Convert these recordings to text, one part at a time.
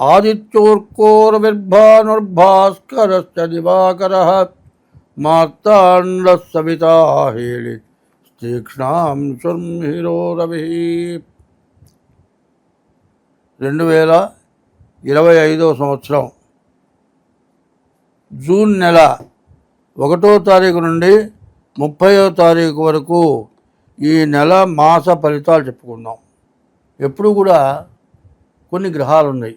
త్వం భక్తానాం ఏకదం తముపాస్మహే ఆదిత్యోర్కోరవిర్భానుర్భాస్కరశ్చ దివాకరः మార్తాండः తీక్ష్ణాం రవి. రెండు వేల ఇరవై ఐదో సంవత్సరం జూన్ నెల ఒకటో తారీఖు నుండి ముప్పయో తారీఖు వరకు ఈ నెల మాస ఫలితాలు చెప్పుకుందాం. ఎప్పుడు కూడా కొన్ని గ్రహాలు ఉన్నాయి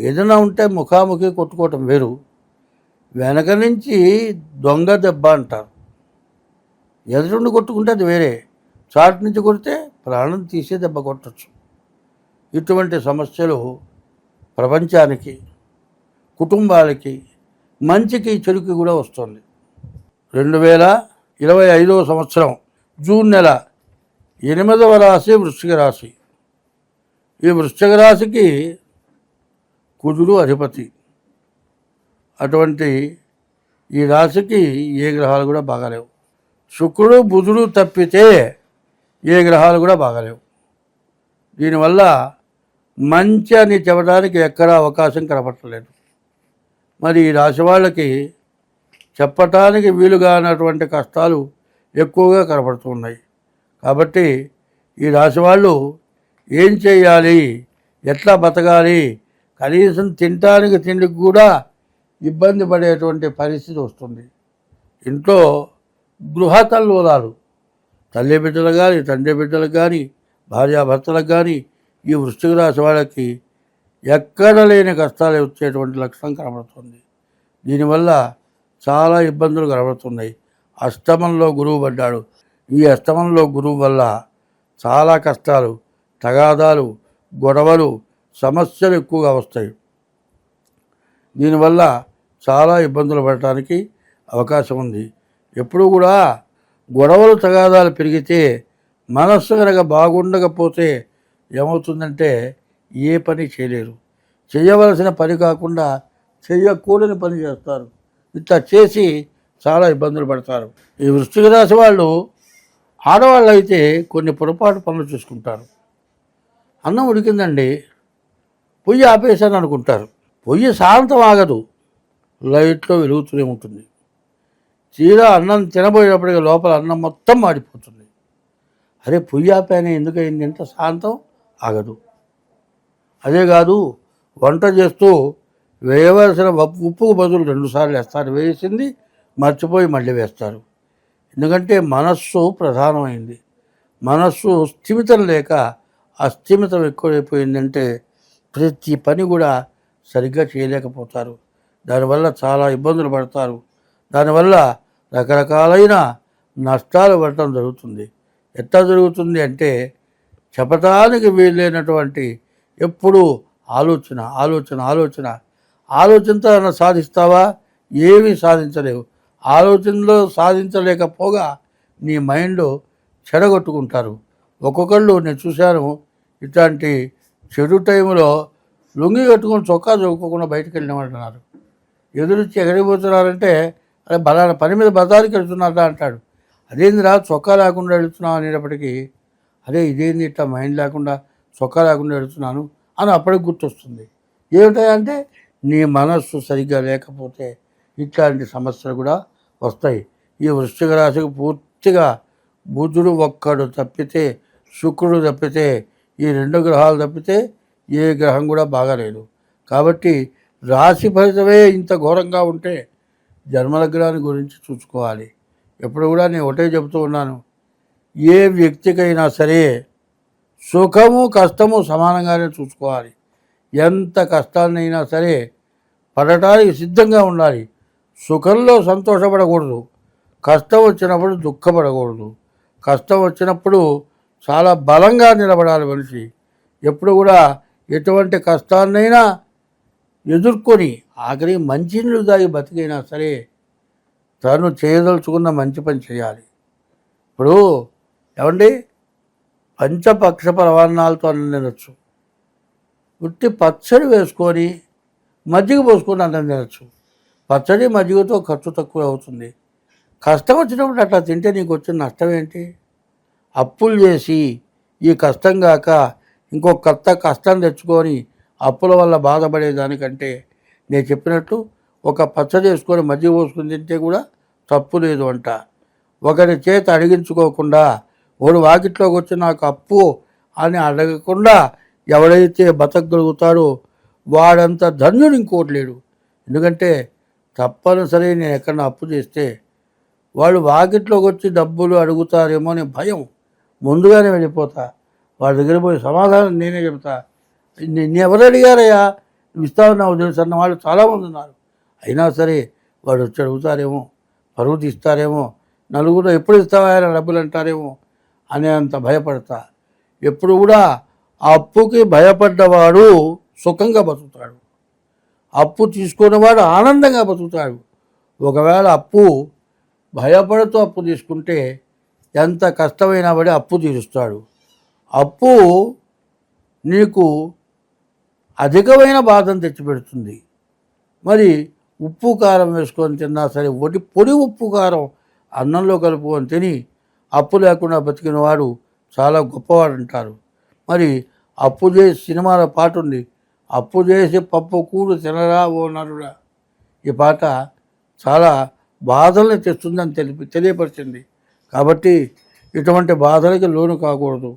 ఏదైనా ఉంటే ముఖాముఖి కొట్టుకోవటం వేరు. వెనక నుంచి దొంగ దెబ్బ అంటారు. ఎదురుండి కొట్టుకుంటే అది వేరే. చాటు నుంచి కొడితే ప్రాణం తీసే దెబ్బ కొట్టచ్చు. ఇటువంటి సమస్యలు ప్రపంచానికి కుటుంబాలకి మంచికి చెడుకి కూడా వస్తుంది. రెండు వేల ఇరవై ఐదవ సంవత్సరం జూన్ నెల ఎనిమిదవ రాశి వృశ్చిక రాశి. ఈ వృశ్చిక రాశికి కుజుడు అధిపతి. అటువంటి ఈ రాశికి ఏ గ్రహాలు కూడా బాగాలేవు. శుక్రుడు బుధుడు తప్పితే ఏ గ్రహాలు కూడా బాగాలేవు. దీనివల్ల మంచి అని చెప్పడానికి ఎక్కడా అవకాశం కనపట్టలేదు మరి ఈ రాశి వాళ్ళకి చెప్పటానికి వీలుగానటువంటి కష్టాలు ఎక్కువగా కనపడుతున్నాయి కాబట్టి ఈ రాశి వాళ్ళు ఏం చేయాలి? ఎట్లా బతకాలి? కనీసం తినటానికి తిండికి కూడా ఇబ్బంది పడేటువంటి పరిస్థితి వస్తుంది. ఇంట్లో గృహ కల్లోలాలు తల్లి బిడ్డలు కానీ తండ్రి బిడ్డలకు కానీ భార్యాభర్తలకు కానీ ఈ వృశ్చిక రాశి వాళ్ళకి ఎక్కడ లేని కష్టాలు వచ్చేటువంటి లక్షణం కనబడుతుంది. దీనివల్ల చాలా ఇబ్బందులు కనబడుతున్నాయి. అష్టమంలో గురువు పడ్డాడు. ఈ అష్టమంలో గురువు వల్ల చాలా కష్టాలు తగాదాలు గొడవలు సమస్యలు ఎక్కువగా వస్తాయి. దీనివల్ల చాలా ఇబ్బందులు పడటానికి అవకాశం ఉంది. ఎప్పుడు కూడా గొడవలు తగాదాలు పెరిగితే మనస్సు కనుక బాగుండకపోతే ఏమవుతుందంటే ఏ పని చేయలేరు. చేయవలసిన పని కాకుండా చేయకూడని పని చేస్తారు. ఇట్లా చేసి చాలా ఇబ్బందులు పడతారు. ఈ వృష్టిక రాశి వాళ్ళు ఆడవాళ్ళు అయితే కొన్ని పొరపాటు పనులు చూసుకుంటారు. అన్నం ఉడికిందండి. పొయ్యి ఆపేశాను అనుకుంటారు. పొయ్యి శాంతం ఆగదు. లైట్లో వెలుగుతూనే ఉంటుంది. తీరా అన్నం తినబోయేటప్పటికి లోపల అన్నం మొత్తం మాడిపోతుంది. అరే పొయ్యి ఆపానే ఎందుకయింది? అంటే శాంతం ఆగదు. అదే కాదు వంట చేస్తూ వేయవలసిన ఉప్పు- ఉప్పుకు బదులు రెండుసార్లు వేస్తారు. వేసింది మర్చిపోయి మళ్ళీ వేస్తారు. ఎందుకంటే మనస్సు ప్రధానమైంది. మనస్సు స్థిమితం లేక అస్థిమితం ఎక్కువైపోయిందంటే ప్రతి పని కూడా సరిగ్గా చేయలేకపోతారు. దానివల్ల చాలా ఇబ్బందులు పడతారు. దానివల్ల రకరకాలైన నష్టాలు పడటం జరుగుతుంది. ఎట్లా జరుగుతుంది అంటే చెప్పటానికి వీలైనటువంటి ఎప్పుడూ ఆలోచన ఆలోచన ఆలోచన. ఆలోచనతో సాధిస్తావా? ఏమీ సాధించలేవు. ఆలోచనలో సాధించలేకపోగా నీ మైండ్ చెడగొట్టుకుంటారు. ఒక్కొక్కళ్ళు నేను చూశాను ఇట్లాంటి చెడు టైంలో లుంగి కట్టుకొని చొక్కా చదువుకోకుండా బయటకు వెళ్ళినామంటున్నారు ఎదురొచ్చి ఎక్కడికి అదే బలాన పని మీద బజారుకి వెళ్తున్నారా అంటాడు. అదేందిరా చొక్కా లేకుండా వెళుతున్నావు అనేటప్పటికీ అదే ఇదేంది ఇట్లా మైండ్ లేకుండా చొక్కా లేకుండా వెళుతున్నాను అని అప్పటికి గుర్తొస్తుంది. ఏమిటంటే నీ మనస్సు సరిగ్గా లేకపోతే ఇట్లాంటి సమస్యలు కూడా వస్తాయి. ఈ వృశ్చిక రాశికి పూర్తిగా బుధుడు ఒక్కడు తప్పితే శుక్రుడు తప్పితే ఈ రెండు గ్రహాలు తప్పితే ఏ గ్రహం కూడా బాగాలేదు కాబట్టి రాశి ఫలితమే ఇంత ఘోరంగా ఉంటే జన్మలగ్నాన్ని గురించి చూసుకోవాలి. ఎప్పుడు కూడా నేను ఒకటే చెబుతూ ఉన్నాను. ఏ వ్యక్తికైనా సరే సుఖము కష్టము సమానంగానే చూసుకోవాలి. ఎంత కష్టాన్నైనా సరే పడటానికి సిద్ధంగా ఉండాలి. సుఖంలో సంతోషపడకూడదు. కష్టం వచ్చినప్పుడు దుఃఖపడకూడదు. కష్టం వచ్చినప్పుడు చాలా బలంగా నిలబడాలి మనిషి. ఎప్పుడు కూడా ఎటువంటి కష్టాన్నైనా ఎదుర్కొని ఆఖరి మంచినీళ్ళు దాగి బతికైనా సరే తను చేయదలుచుకున్న మంచి పని చేయాలి. ఇప్పుడు ఏమండి? పంచపక్ష పరవాన్నాలతో అన్నం తినచ్చు. ఉట్టి పచ్చడి వేసుకొని మజ్జిగ పోసుకొని అన్నం తినచ్చు. పచ్చడి మజ్జిగతో ఖర్చు తక్కువ అవుతుంది. కష్టం వచ్చినప్పుడు అట్లా తింటే నీకు వచ్చిన నష్టం ఏంటి? అప్పులు చేసి ఈ కష్టం కాక ఇంకో కొత్త కష్టం తెచ్చుకొని అప్పుల వల్ల బాధపడేదానికంటే నేను చెప్పినట్టు ఒక పచ్చడి వేసుకొని మధ్య పోసుకుని తింటే కూడా తప్పు లేదు అంట. ఒకరి చేత అడిగించుకోకుండా వాడు వాకిట్లోకి వచ్చి నాకు అప్పు అని అడగకుండా ఎవడైతే బతకగలుగుతాడో వాడంత ధన్యుడు ఇంకోటి లేడు. ఎందుకంటే తప్పనిసరి నేను ఎక్కడ అప్పు చేస్తే వాళ్ళు వాకిట్లోకి వచ్చి డబ్బులు అడుగుతారేమో అని భయం. ముందుగానే వెళ్ళిపోతా. వాళ్ళ దగ్గర పోయి సమాధానం నేనే చెప్తా నిన్ను ఎవరు అడిగారయ్యా? నువ్వు ఇస్తావు నా తెలుసు అన్న వాళ్ళు చాలామంది ఉన్నారు. అయినా సరే వాడు వచ్చి అడుగుతారేమో? పరువు తీస్తారేమో? నలుగురు ఎప్పుడు ఇస్తావా డబ్బులు అంటారేమో? అనే అంత భయపడతా. ఎప్పుడు కూడా ఆ అప్పుకి భయపడ్డవాడు సుఖంగా బతుకుతాడు. అప్పు తీసుకున్నవాడు ఆనందంగా బతుకుతాడు. ఒకవేళ అప్పు భయపడుతూ అప్పు తీసుకుంటే ఎంత కష్టమైనా పడి అప్పు తీరుస్తాడు. అప్పు నీకు అధికమైన బాధను తెచ్చిపెడుతుంది. మరి ఉప్పు కారం వేసుకొని తిన్నా సరే ఒడి పొడి ఉప్పు కారం అన్నంలో కలుపుకొని తిని అప్పు లేకుండా బతికిన వాడు చాలా గొప్పవాడు అంటారు మరి అప్పు చేసి సినిమాలో పాట ఉంది. అప్పు చేసి పప్పు కూడు తినరా ఓ నరుడా? ఈ పాట చాలా బాధల్ని తెస్తుందని తెలిపి తెలియపరిచింది. కాబట్టి ఇటువంటి బాధలకి లోను కాకూడదు.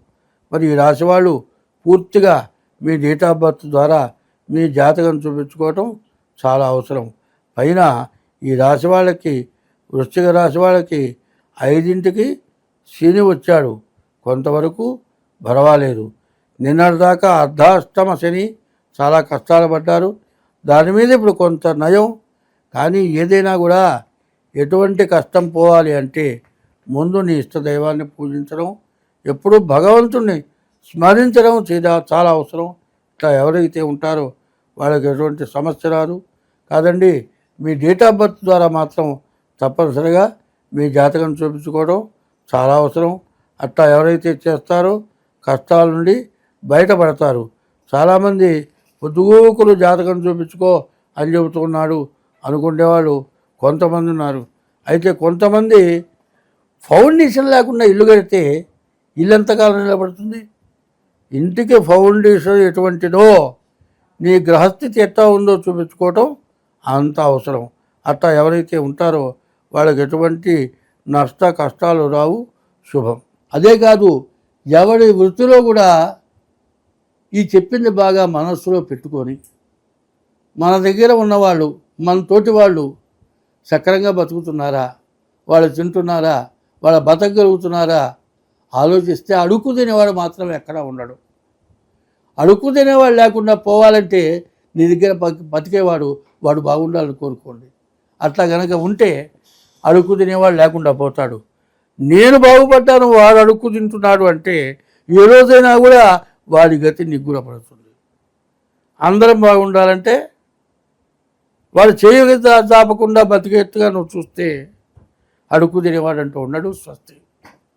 మరి ఈ రాశి వాళ్ళు పూర్తిగా మీ డేట్ ఆఫ్ బర్త్ ద్వారా మీ జాతకం చూపించుకోవటం చాలా అవసరం. పైన ఈ రాశి వాళ్ళకి వృశ్చిక రాశి వాళ్ళకి ఐదింటికి శని వచ్చాడు. కొంతవరకు పర్వాలేదు. నిన్నటిదాకా అర్ధాష్టమ శని చాలా కష్టాలు పడ్డారు. దాని మీద ఇప్పుడు కొంత నయం. కానీ ఏదైనా కూడా ఎటువంటి కష్టం పోవాలి అంటే ముందు నీ ఇష్ట దైవాన్ని పూజించడం ఎప్పుడూ భగవంతుణ్ణి స్మరించడం చేదా చాలా అవసరం. ఇట్లా ఎవరైతే ఉంటారో వాళ్ళకి ఎటువంటి సమస్య రాదు. కాదండి మీ డేట్ ఆఫ్ బర్త్ ద్వారా మాత్రం తప్పనిసరిగా మీ జాతకం చూపించుకోవడం చాలా అవసరం. అట్లా ఎవరైతే చేస్తారో కష్టాల నుండి బయటపడతారు. చాలామంది పొద్దుగూకులు జాతకం చూపించుకో అని చెబుతున్నాడు అనుకునేవాళ్ళు కొంతమంది ఉన్నారు. అయితే కొంతమంది ఫౌండేషన్ లేకుండా ఇల్లు కడితే ఇల్లు ఎంతకాలం నిలబడుతుంది. ఇంటికి ఫౌండేషన్ ఎటువంటిదో నీ గ్రహస్థితి ఎట్లా ఉందో చూపించుకోవటం అంత అవసరం. అట్లా ఎవరైతే ఉంటారో వాళ్ళకి ఎటువంటి నష్ట కష్టాలు రావు శుభం. అదే కాదు ఎవరి వృత్తిలో కూడా ఈ చెప్పింది బాగా మనస్సులో పెట్టుకొని మన దగ్గర ఉన్నవాళ్ళు మన తోటి వాళ్ళు సక్రంగా బతుకుతున్నారా వాళ్ళు తింటున్నారా వాళ్ళ బతకగలుగుతున్నారా? ఆలోచిస్తే అడుక్కు తినేవాడు మాత్రం ఎక్కడ ఉండడు. అడుక్కు తినేవాడు లేకుండా పోవాలంటే నీ దగ్గర బతి- బతికేవాడు వాడు బాగుండాలని కోరుకోండి. అట్లా గనక ఉంటే అడుక్కు తినేవాడు లేకుండా పోతాడు. నేను బాగుపడ్డాను వాడు అడుక్కు తింటున్నాడు అంటే ఏ రోజైనా కూడా వాడి గతి నిగ్గురపడుతుంది. అందరం బాగుండాలంటే వాడు చేయగ దాపకుండా బతికేట్టుగా నువ్వు చూస్తే అడుక్కు తినేవాడంటూ ఉన్నాడు స్వస్తి